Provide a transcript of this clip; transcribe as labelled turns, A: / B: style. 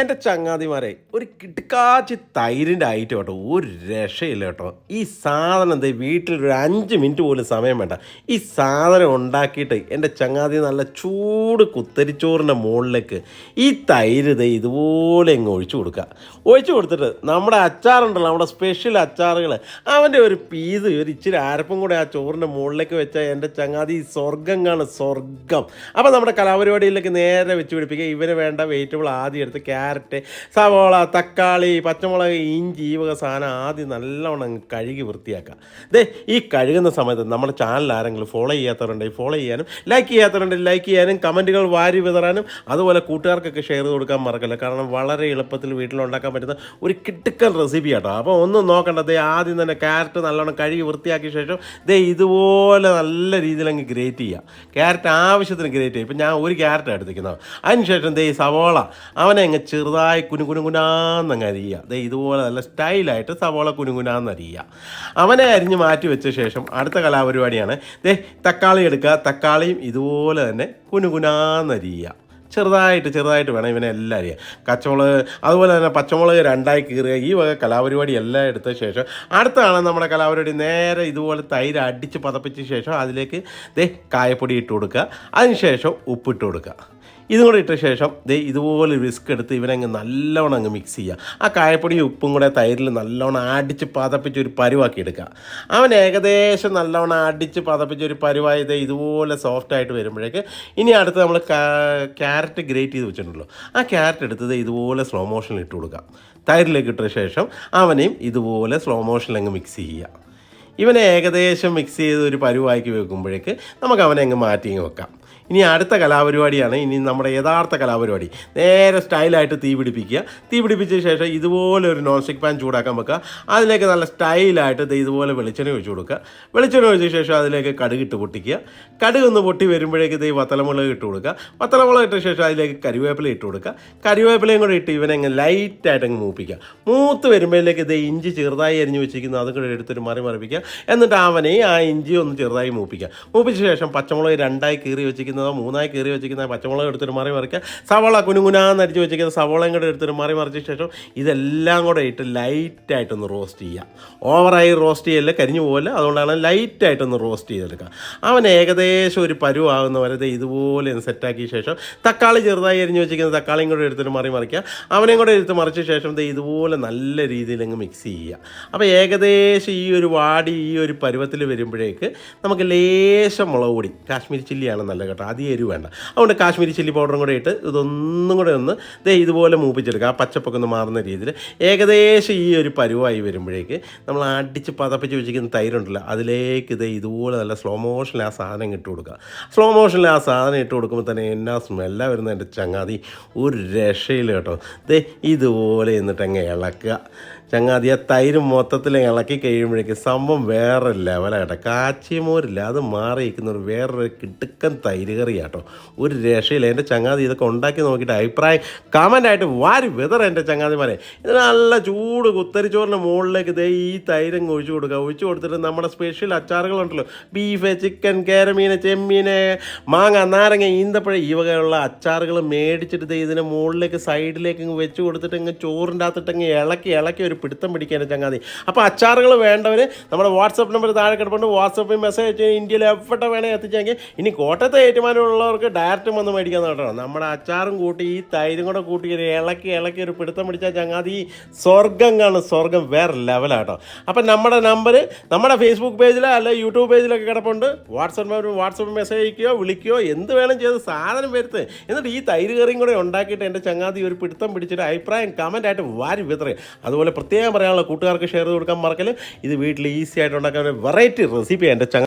A: എന്റെ ചങ്ങാതിമാരെ ഒരു കിടക്കാച്ചി തൈരിന്റെ ഐറ്റം കേട്ടോ ഒരു രക്ഷയില്ല കേട്ടോ. ഈ സാധനം എന്താ വീട്ടിൽ ഒരു അഞ്ച് മിനിറ്റ് പോലും സമയം വേണ്ട. ഈ സാധനം ഉണ്ടാക്കിയിട്ട് എന്റെ ചങ്ങാതി നല്ല ചൂട് കുത്തരിച്ചോറിന്റെ മുകളിലേക്ക് ഈ തൈര് ദേ ഇതുപോലെ അങ്ങ് ഒഴിച്ചു കൊടുക്കുക. ഒഴിച്ചു കൊടുത്തിട്ട് നമ്മുടെ അച്ചാറുണ്ടല്ലോ നമ്മുടെ സ്പെഷ്യൽ അച്ചാറുകൾ അവന്റെ ഒരു പീസ് ഒരു ഇച്ചിരി അരപ്പും കൂടെ ആ ചോറിന്റെ മുകളിലേക്ക് വെച്ചാൽ എന്റെ ചങ്ങാതി സ്വർഗം കാണും സ്വർഗം അപ്പോൾ നമ്മുടെ കലാപരിപാടിയിലേക്ക് നേരെ വെച്ച് പിടിപ്പിക്കുക. ഇവന് വേണ്ട വെജിറ്റബിൾ ആദ്യം എടുത്ത് ക്യാരറ്റ് സവോള തക്കാളി പച്ചമുളക് ഇഞ്ചി ഈ വക സാധനം ആദ്യം നല്ലവണ്ണം കഴുകി വൃത്തിയാക്കുക. ദേ ഈ കഴുകുന്ന സമയത്ത് നമ്മുടെ ചാനൽ ആരെങ്കിലും ഫോളോ ചെയ്യാത്തവരുണ്ടെങ്കിൽ ഫോളോ ചെയ്യാനും ലൈക്ക് ചെയ്യാത്തവരുണ്ടെങ്കിൽ ലൈക്ക് ചെയ്യാനും കമന്റുകൾ വാരി വിതറാനും അതുപോലെ കൂട്ടുകാർക്കൊക്കെ ഷെയർ കൊടുക്കാൻ മറക്കല്ല. കാരണം വളരെ എളുപ്പത്തിൽ വീട്ടിലുണ്ടാക്കാൻ പറ്റുന്ന ഒരു കിട്ടുക്കൻ റെസിപ്പി കേട്ടോ അപ്പോൾ ഒന്നും നോക്കണ്ട. ദേ ആദ്യം തന്നെ ക്യാരറ്റ് നല്ലവണ്ണം കഴുകി വൃത്തിയാക്കിയ ശേഷം ദേ ഇതുപോലെ നല്ല രീതിയിൽ അങ്ങ് ഗ്രേറ്റ് ചെയ്യുക. ക്യാരറ്റ് ആവശ്യത്തിന് ഗ്രേറ്റ് ചെയ്യുക. ഇപ്പം ഞാൻ ഒരു ക്യാരറ്റ് എടുത്തിരിക്കുന്നത്. അതിനുശേഷം ദേ സവോള അവനെ അങ്ങ് ചെറുതായി കുനുകുനുകുനാന്നങ്ങ് അരിയുക ദേ ഇതുപോലെ നല്ല സ്റ്റൈലായിട്ട് സവോള കുനുകുനാന്ന് അരിയുക അവനെ അരിഞ്ഞ് മാറ്റി വെച്ച ശേഷം അടുത്ത കലാപരിപാടിയാണ്. ദേ തക്കാളി എടുക്കുക തക്കാളിയും ഇതുപോലെ തന്നെ കുനുകുനാന്ന് അരിയുക ചെറുതായിട്ട് ചെറുതായിട്ട് വേണം ഇവനെ എല്ലാം അറിയാം കച്ചമുളക് അതുപോലെ തന്നെ പച്ചമുളക് രണ്ടായി കീറുക. ഈ വക കലാപരിപാടി എല്ലാം എടുത്ത ശേഷം അടുത്താണ് നമ്മുടെ കലാപരിപാടി. നേരെ ഇതുപോലെ തൈര് അടിച്ച് പതപ്പിച്ച ശേഷം അതിലേക്ക് ദേ കായപ്പൊടി ഇട്ട് കൊടുക്കുക. അതിനുശേഷം ഉപ്പിട്ട് കൊടുക്കുക. ഇതും കൂടെ ഇട്ട ശേഷം ദേ ഇതുപോലെ റിസ്ക് എടുത്ത് ഇവനങ്ങ് നല്ലവണ്ണം അങ്ങ് മിക്സ് ചെയ്യുക ആ കായപ്പൊടിയും ഉപ്പും കൂടെ തൈരിൽ നല്ലവണ്ണം അടിച്ച് പതപ്പിച്ച് ഒരു പരുവാക്കി എടുക്കുക അവൻ ഏകദേശം നല്ലവണ്ണം അടിച്ച് പതപ്പിച്ച് ഒരു പരുവായത് ഇതുപോലെ സോഫ്റ്റ് ആയിട്ട് വരുമ്പോഴേക്ക് ഇനി അടുത്ത് നമ്മൾ ക്യാരറ്റ് ഗ്രേറ്റ് ചെയ്ത് വെച്ചിട്ടുണ്ടല്ലോ. ആ ക്യാരറ്റ് എടുത്തത് ഇതുപോലെ സ്ലോ മോഷനിൽ ഇട്ട് കൊടുക്കുക തൈരിലേക്ക് ഇട്ട ശേഷം അവനെയും ഇതുപോലെ സ്ലോ മോഷനിൽ അങ്ങ് മിക്സ് ചെയ്യുക ഇവനെ ഏകദേശം മിക്സ് ചെയ്ത് ഒരു പരുവാക്കി വെക്കുമ്പോഴേക്ക് നമുക്ക് അവനെ അങ്ങ് മാറ്റി വെക്കാം. ഇനി അടുത്ത കലാപരിപാടിയാണ്. ഇനി നമ്മുടെ യഥാർത്ഥ കലാപരിപാടി. നേരെ സ്റ്റൈലായിട്ട് തീ പിടിപ്പിക്കുക. തീ പിടിപ്പിച്ച ശേഷം ഇതുപോലെ ഒരു നോൺ സ്റ്റിക് പാൻ ചൂടാക്കാൻ വെക്കുക. അതിലേക്ക് നല്ല സ്റ്റൈലായിട്ട് ഇതുപോലെ വെളിച്ചെണ്ണ ഒഴിച്ചു കൊടുക്കുക. വെളിച്ചെണ്ണ ഒഴിച്ച ശേഷം അതിലേക്ക് കടുകിട്ട് പൊട്ടിക്കുക. കടുക് ഒന്ന് പൊട്ടി വരുമ്പോഴേക്ക് ദേ വത്തലമുളക് ഇട്ട് കൊടുക്കുക. വത്തലമുളക് ഇട്ട ശേഷം അതിലേക്ക് കരിവേപ്പില ഇട്ട് കൊടുക്കുക. കരിവേപ്പിലയും കൂടെ ഇട്ട് ഇവനെ ലൈറ്റായിട്ട് അങ്ങ് മൂപ്പിക്കുക. മൂത്ത് വരുമ്പോഴേക്ക് ദേ ഇഞ്ചി ചെറുതായി അരിഞ്ഞ് വെച്ചിരിക്കുന്നു. അതും കൂടെ എടുത്തൊരു മറി മറിപ്പിക്കുക. എന്നിട്ട് അവനെ ആ ഇഞ്ചി ഒന്ന് ചെറുതായി മൂപ്പിക്കുക. മൂപ്പിച്ച ശേഷം പച്ചമുളക് രണ്ടായി കീറി വെച്ചിരിക്കുന്നതോ മൂന്നായി കീറി വെച്ചിരിക്കുന്ന പച്ചമുളക് എടുത്തൊരു മറി മറിക്കുക. സവോള കുനുകുനാന്ന് അരിച്ച് വെച്ചിരിക്കുന്ന സവോളയും കൂടെ എടുത്തൊരു മാറി മറിച്ച ശേഷം ഇതെല്ലാം കൂടെ ഇട്ട് ലൈറ്റായിട്ടൊന്ന് റോസ്റ്റ് ചെയ്യുക. ഓവറായി റോസ്റ്റ് ചെയ്യല്ല കരിഞ്ഞു പോകല്ല അതുകൊണ്ടാണ് ലൈറ്റായിട്ടൊന്ന് റോസ്റ്റ് ചെയ്തെടുക്കുക. അവൻ ഏകദേശം ഒരു പരുവാകുന്ന വരെ ഇതുപോലെ സെറ്റാക്കിയ ശേഷം തക്കാളി ചെറുതായി അരിഞ്ഞ് വെച്ചിരിക്കുന്ന തക്കാളിയും കൂടെ എടുത്തിട്ട് മറി മറിക്കുക. അവനെയും കൂടെ എടുത്ത് മറിച്ച ശേഷം ദേ ഇതുപോലെ നല്ല രീതിയിൽ അങ്ങ് മിക്സ് ചെയ്യുക. അപ്പോൾ ഏകദേശം ഈ ഒരു വാടി ഈ ഒരു പരുവത്തിൽ വരുമ്പോഴേക്ക് നമുക്ക് ലേശം മുളക് പൊടി. കാശ്മീരി ചില്ലിയാണ് നല്ല കേട്ടോ. അധികം എരിവ് വേണ്ട. അതുകൊണ്ട് കാശ്മീരി ചില്ലി പൗഡറും കൂടെ ഇട്ട് ഇതൊന്നും കൂടെ ഒന്ന് ദേ ഇതുപോലെ മൂപ്പിച്ചെടുക്കുക. ആ പച്ചപ്പൊക്കെ ഒന്ന് മാറുന്ന രീതിയിൽ. ഏകദേശം ഈ ഒരു പരുവായി വരുമ്പോഴേക്ക് നമ്മൾ അടിച്ച് പതപ്പിച്ച് വെച്ചിരിക്കുന്ന തൈരുണ്ടല്ലോ അതിലേക്ക് ഇത് ഇതുപോലെ നല്ല സ്ലോ മോഷനിൽ ആ സാധനം ഇട്ട് കൊടുക്കുക. സ്ലോ മോഷനിൽ ആ സാധനം ഇട്ട് കൊടുക്കുമ്പോൾ തന്നെ എന്നാ സ്മെല്ല വരുന്ന എന്റെ ചങ്ങാതി? ഒരു രക്ഷയില്ല കേട്ടോ. ദേ ഇതുപോലെ എന്നിട്ട് അങ്ങ് ഇളക്കുക. ചങ്ങാതി ആ തൈര് മൊത്തത്തിൽ ഇളക്കി കഴിയുമ്പോഴേക്കും സംഭവം വേറെ ലെവലായിട്ട് കാച്ചിമോരില്ല അത് മാറിയിരിക്കുന്ന ഒരു വേറൊരു കിടുക്കൻ തൈര് കറിയാട്ടോ. ഒരു രക്ഷയില്ല. എന്റെ ചങ്ങാതി ഇതൊക്കെ ഉണ്ടാക്കി നോക്കിയിട്ട് അഭിപ്രായം കമന്റായിട്ട് വാരി വെതറ എന്റെ ചങ്ങാതിമാരെ. ഇത് നല്ല ചൂട് കുത്തരിച്ചോറിന്റെ മുകളിലേക്ക് ദേ ഈ തൈരങ്ങ് ഒഴിച്ചു കൊടുക്കുക. ഒഴിച്ചു കൊടുത്തിട്ട് നമ്മുടെ സ്പെഷ്യൽ അച്ചാറുകളുണ്ടല്ലോ. ബീഫ് ചിക്കൻ കേരമീൻ ചെമ്മീൻ മാങ്ങ നാരങ്ങ ഈന്തപ്പഴം ഈ വകയുള്ള അച്ചാറുകൾ മേടിച്ചിട്ട് ദേ ഇതിന്റെ മുകളിലേക്ക് സൈഡിലേക്ക് ഇങ്ങ് വെച്ച് കൊടുത്തിട്ട് ഇങ്ങ് ചോറിന്റെ അകത്തിട്ട് ഇങ്ങ് ഇളക്കി ഇളക്കി ഒരു പിടുത്തം പിടിക്കാൻ ചങ്ങാതി. അപ്പോൾ അച്ചാറുകൾ വേണ്ടവർ നമ്മുടെ വാട്സപ്പ് നമ്പർ താഴെ കിടപ്പുണ്ട്. വാട്സപ്പിൽ മെസ്സേജ് ഇന്ത്യയിൽ എവിടെ വേണേൽ എത്തിച്ചെങ്കിൽ ഇനി കോട്ടയത്തെ ഏറ്റുമാനമുള്ളവർക്ക് ഡയറക്റ്റ് വന്ന് മേടിക്കാൻ കേട്ടോ നമ്മുടെ അച്ചാറും കൂട്ടി ഈ തൈരും കൂടെ കൂട്ടി ഇളക്കി ഇളക്കി ഒരു പിടുത്തം പിടിച്ചാൽ ചങ്ങാതി സ്വർഗം കാണും. സ്വർഗം വേറെ ലെവലാട്ടോ അപ്പം നമ്മുടെ നമ്പർ നമ്മുടെ ഫേസ്ബുക്ക് പേജിലോ അല്ലെ യൂട്യൂബ് പേജിലൊക്കെ കിടപ്പുണ്ട്. വാട്സപ്പ് വാട്സപ്പ് മെസ്സേജ് അയക്കുകയോ വിളിക്കുകയോ എന്ത് വേണം ചെയ്ത് സാധനം വരുത്ത്. എന്നിട്ട് ഈ തൈര് കറിയും കൂടെ ഉണ്ടാക്കിയിട്ട് എന്റെ ചങ്ങാതി ഒരു പിടുത്തം പിടിച്ചിട്ട് അഭിപ്രായം കമന്റായിട്ട് വാരി വിതറുക അതുപോലെ പ്രത്യേകം പറയാനുള്ള കൂട്ടുകാർക്ക് ഷെയർ ചെയ്ത് കൊടുക്കാൻ മറക്കൽ. ഇത് വീട്ടിൽ ഈസി ആയിട്ട് ഉണ്ടാക്കാൻ ഒരു വെറൈറ്റി റെസിപ്പി എന്റെ ചങ്ങ